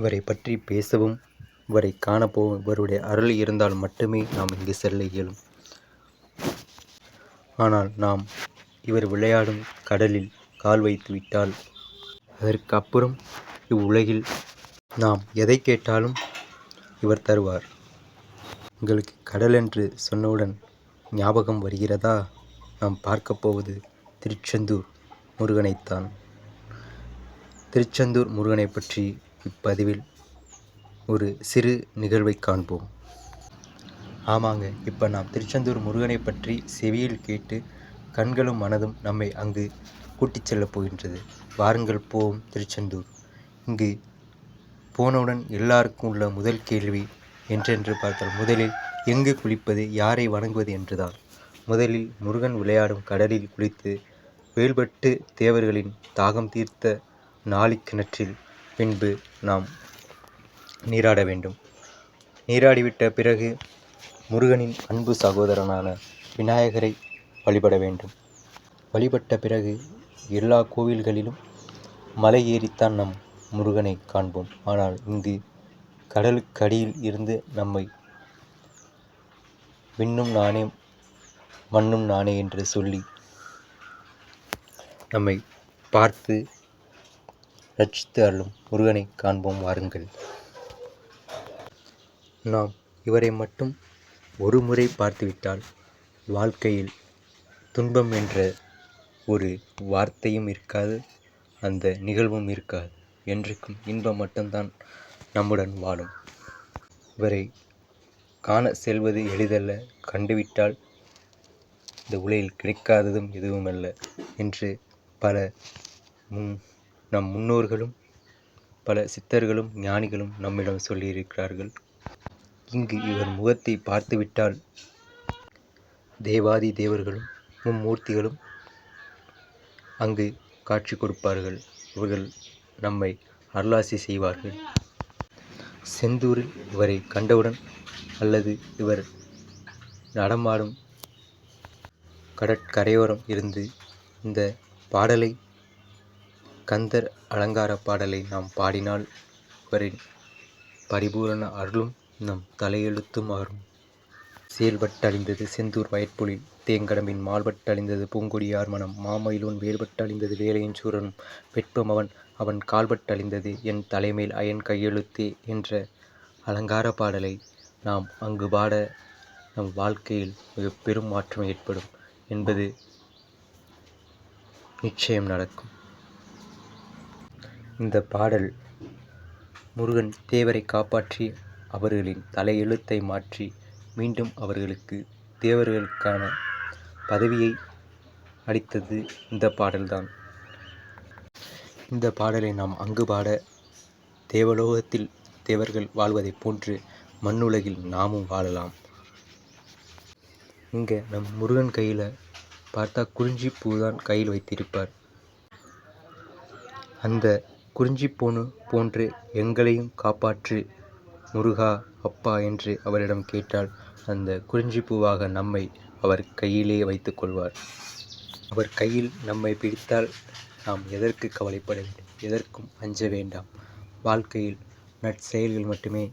இவரை பற்றி பேசவும் இவரை காணப்போவும் இவருடைய அருள் இருந்தால் மட்டுமே நாம் இங்கு செல்ல இயலும். ஆனால் நாம் இவர் விளையாடும் கடலில் கால் வைத்து விட்டால் அதற்கு அப்புறம் இவ்வுலகில் நாம் எதை கேட்டாலும் இவர் தருவார். உங்களுக்கு கடல் என்று சொன்னவுடன் ஞாபகம் வருகிறதா? நாம் பார்க்கப் போவது திருச்செந்தூர் முருகனைத்தான். திருச்செந்தூர் முருகனை பற்றி இப்பதிவில் ஒரு சிறு நிகழ்வை காண்போம். ஆமாங்க இப்போ நாம் திருச்செந்தூர் முருகனை பற்றி செவியில் கேட்டு கண்களும் மனதும் நம்மை அங்கு கூட்டிச் செல்லப் போகின்றது. வாருங்கள் போவோம் திருச்செந்தூர். இங்கு போனவுடன் எல்லாருக்கும் உள்ள முதல் கேள்வி என்றென்று பார்த்தால் முதலில் எங்கு குளிப்பது யாரை வணங்குவது என்றுதான். முதலில் முருகன் விளையாடும் கடலில் குளித்து வேல்பட்டு தேவர்களின் தாகம் தீர்த்த நாளிக்கிணற்றில் பின்பு நாம் நீராட வேண்டும். நீராடிவிட்ட பிறகு முருகனின் அன்பு சகோதரனான விநாயகரை வழிபட வேண்டும். வழிபட்ட பிறகு எல்லா கோவில்களிலும் மலை ஏறித்தான் நம் முருகனை காண்போம். ஆனால் இங்கு கடலுக்கடியில் இருந்து நம்மை விண்ணும் நானே மண்ணும் நானே என்று சொல்லி நம்மை பார்த்து ரட்சித்து அருளும். முருகனை காண்போம் வாருங்கள். நாம் இவரை மட்டும் ஒரு முறை பார்த்துவிட்டால் வாழ்க்கையில் துன்பம் என்ற ஒரு வார்த்தையும் இருக்காது அந்த நிகழ்வும் இருக்காது. என்றைக்கும் இன்பம் மட்டும்தான் நம்முடன் வாழும். இவரை காண செல்வது எளிதல்ல கண்டுவிட்டால் இந்த உலகில் கிடைக்காததும் எதுவுமல்ல என்று பல முன் நம் முன்னோர்களும் பல சித்தர்களும் ஞானிகளும் நம்மிடம் சொல்லியிருக்கிறார்கள். இங்கு இவர் முகத்தை பார்த்துவிட்டால் தேவாதி தேவர்களும் மும்மூர்த்திகளும் அங்கு காட்சி கொடுப்பார்கள். இவர்கள் நம்மை அருளாசி செய்வார்கள். செந்தூரில் இவரை கண்டவுடன் அல்லது இவர் நடமாடும் கடற்கரையோரம் இருந்து இந்த பாடலை கந்தர் அலங்கார பாடலை நாம் பாடினால் இவரின் பரிபூரண அருளும் நம் தலையெழுத்தும் மாறும். செயல்பட்டழிந்தது செந்தூர் வயற்பொழில் தேங்கடம்பின் மால்பட்டழிந்தது பூங்கொடியார் மனம் மாமயிலோன் வேல்பட்டழிந்தது வேலையின் சூரனும் வெட்பம் அவன் அவன் கால்பட்டழிந்தது என் தலைமேல் அயன் கையெழுத்தே என்ற அலங்கார பாடலை நாம் அங்கு பாட நம் வாழ்க்கையில் மிக பெரும் மாற்றம் ஏற்படும் என்பது நிச்சயம் நடக்கும். இந்த பாடல் முருகன் தேவரை காப்பாற்றி அவர்களின் தலையெழுத்தை மாற்றி மீண்டும் அவர்களுக்கு தேவர்களுக்கான பதவியை அளித்தது இந்த பாடல்தான். இந்த பாடலை நாம் அங்கு பாட தேவலோகத்தில் தேவர்கள் வாழ்வதைப் போன்று மண்ணுலகில் நாமும் வாழலாம். இங்கே நம் முருகன் கையில் பார்த்தா குறிஞ்சி பூ தான் கையில் வைத்திருப்பார். அந்த குறிஞ்சிப்பூணு போன்று எங்களையும் காப்பாற்று முருகா அப்பா என்று அவரிடம் கேட்டால் அந்த குறிஞ்சிப்பூவாக நம்மை அவர் கையிலே வைத்து கொள்வார். அவர் கையில் நம்மை பிடித்தால் நாம் எதற்கு கவலைப்பட வேண்டும்? எதற்கும் அஞ்ச வேண்டாம். வாழ்க்கையில் நற்செயல்கள் மட்டுமே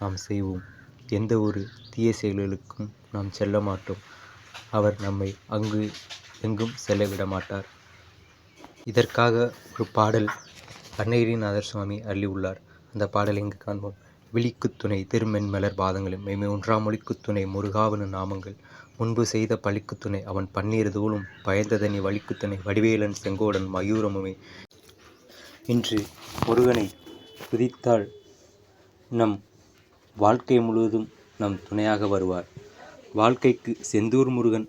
நாம் செய்வோம். எந்த ஒரு தீய செயல்களுக்கும் நாம் செல்ல மாட்டோம். அவர் நம்மை அங்கு எங்கும் செல்ல விட மாட்டார் இதற்காக ஒரு பாடல் அன்னையரிநாதர் சுவாமி அள்ளியுள்ளார். அந்த பாடலை இங்கு காண்போம். விழிக்குத் துணை திருமென்மலர் பாதங்களும் மெய்மை ஒன்றாம் மொழிக்குத் துணை முருகாவனு நாமங்கள். முன்பு செய்த பழிக்கு துணை அவன் பன்னீர் தூளும் பயந்ததனி வழிக்கு துணை வடிவேலன் செங்கோடன் மயூரமுமே. இன்று முருகனை துதித்தால் நம் வாழ்க்கை முழுவதும் நம் துணையாக வருவார். வாழ்க்கைக்கு செந்தூர் முருகன்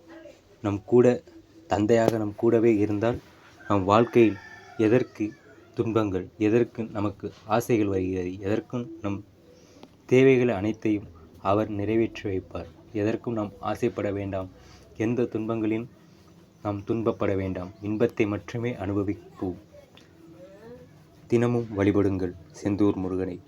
நம் கூட தந்தையாக நம் கூடவே இருந்தால் நம் வாழ்க்கையில் எதற்கு துன்பங்கள் எதற்கு நமக்கு ஆசைகள் வருகிறது? எதற்கும் நம் தேவைகள் அனைத்தையும் அவர் நிறைவேற்றி வைப்பார். எதற்கும் நாம் ஆசைப்பட வேண்டாம். எந்த துன்பங்களின் நாம் துன்பப்பட வேண்டாம். இன்பத்தை மட்டுமே அனுபவிப்போம். தினமும் வழிபடுங்கள். செந்தூர் முருகனை.